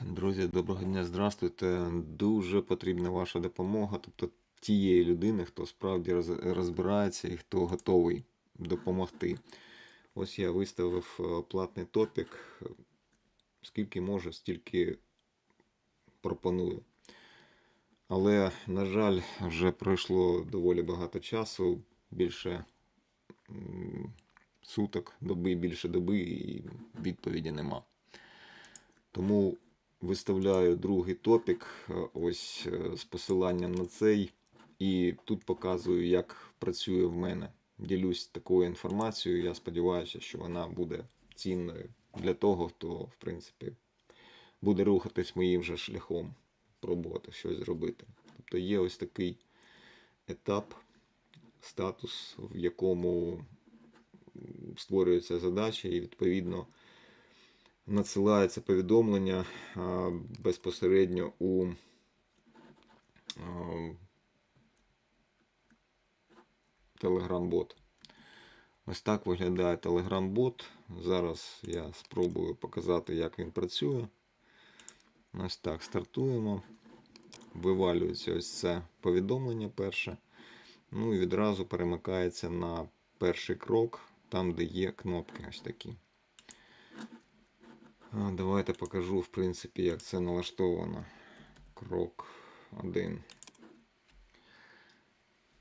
Друзі, доброго дня, здравствуйте. Дуже потрібна ваша допомога, тобто тієї людини, хто справді розбирається і хто готовий допомогти. Ось я виставив е, платний топік. Скільки можу, стільки пропоную. Але, на жаль, вже пройшло доволі багато часу, більше суток, доби, більше доби, і відповіді нема. Тому виставляю другий топік е, ось е, з посиланням на цей. І тут показую, як працює в мене. Ділюсь такою інформацією. Я сподіваюся, що вона буде цінною для того, хто, в принципі, буде рухатись моїм же шляхом, пробувати щось зробити. Тобто є ось такий етап, статус, в якому створюється задача, і відповідно надсилається повідомлення безпосередньо у Telegram-бот. Ось так виглядає Telegram-бот. Зараз я спробую показати, як він працює. Ось так стартуємо. Вивалюється ось це повідомлення перше. Ну і відразу перемикається на перший крок, там, де є кнопки ось такі. Давайте покажу, в принципі, як це налаштовано. Крок 1.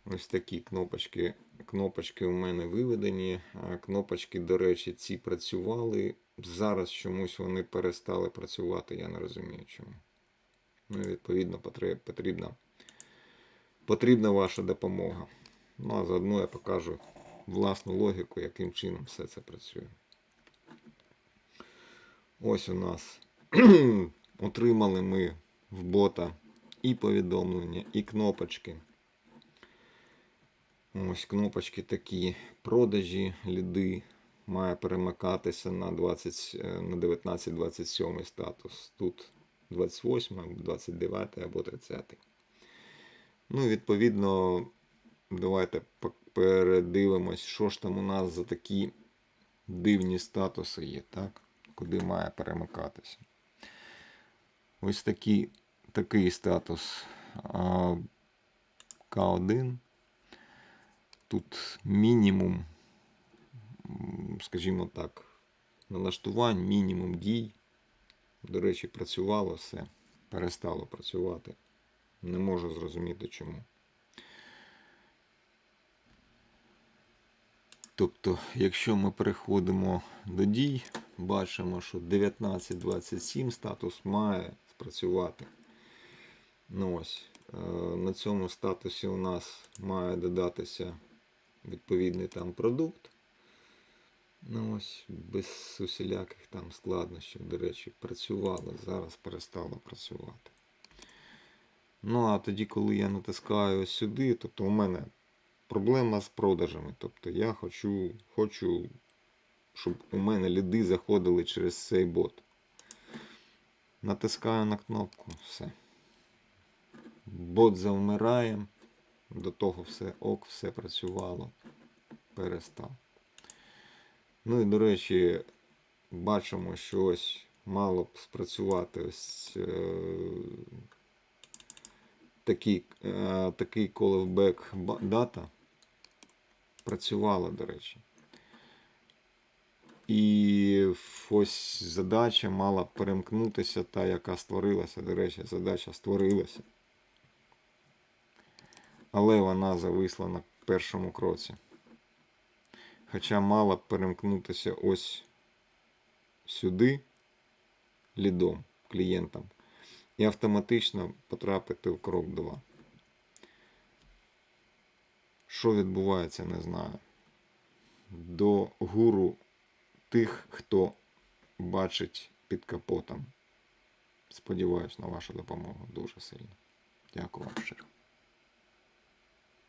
Ось такі кнопочки. Кнопочки у мене виведені. Кнопочки, до речі, ці працювали. Зараз чомусь вони перестали працювати, я не розумію чому. Ну відповідно потрібна, потрібна ваша допомога. Ну а заодно я покажу власну логіку, яким чином все це працює. Ось у нас отримали ми в бота і повідомлення, і кнопочки. Ось кнопочки такі. Продажі, ліди. Має перемикатися на 20, е, на 19-27 статус. Тут 28, 29 або 30. Ну, відповідно, давайте передивимось, що ж там у нас за такі дивні статуси є, так? Куди має перемикатися. Ось такі, такий статус К1. Тут мінімум, скажімо так, налаштувань, мінімум дій. До речі, працювало все, перестало працювати. Не можу зрозуміти чому. Тобто, якщо ми переходимо до дій, бачимо, що 19.27 статус має спрацювати. Ну ось, е, на цьому статусі у нас має додатися відповідний там продукт. Ну ось, без усіляких там складнощів, до речі, працювало, зараз перестало працювати. Ну, а тоді, коли я натискаю сюди, тобто у мене проблема з продажами. Тобто я хочу, хочу, щоб у мене ліди заходили через цей бот. Натискаю на кнопку, все. Бот завмирає. До того все ок, все працювало. Перестав. Ну і до речі, бачимо, що ось мало б спрацювати ось е, такий, е, такий callback дата. Працювала, до речі. І ось задача мала перемкнутися, та, яка створилася. До речі, задача створилася. Але вона зависла на першому кроці. Хоча мала перемкнутися ось сюди лідом, клієнтом, і автоматично потрапити в крок 2. Що відбувається, не знаю. До гуру тих, хто бачить під капотом. Сподіваюсь на вашу допомогу дуже сильно. Дякую вам щиро.